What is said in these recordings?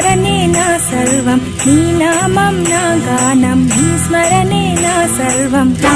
స్మరణే నా సర్వం. నీ నామం నా గానం. నీ స్మరణే నా సర్వం. నా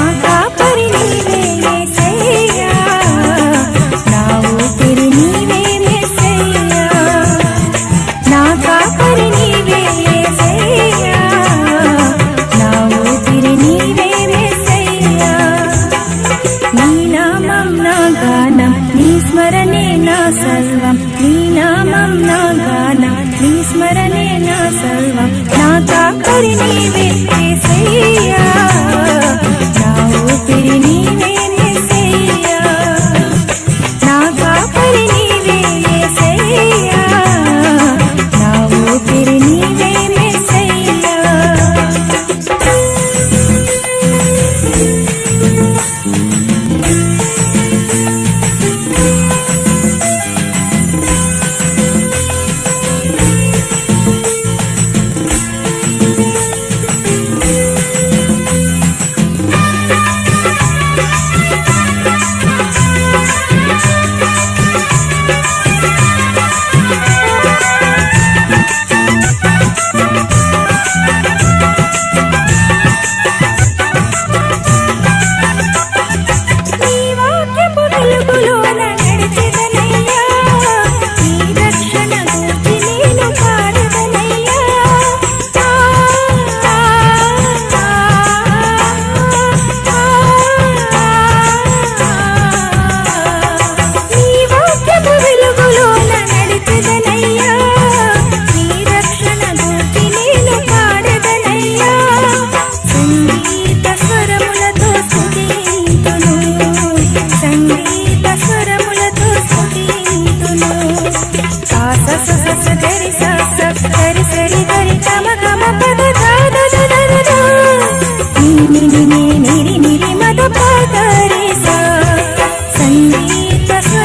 That's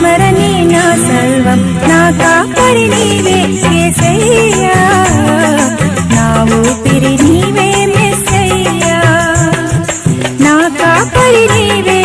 స్మరణే నా సర్వం. నా కాపరి నీవే ఏసయ్యా. నా ఊపిరి నీవే మెస్సయ్యా. నా కాపరి నీవే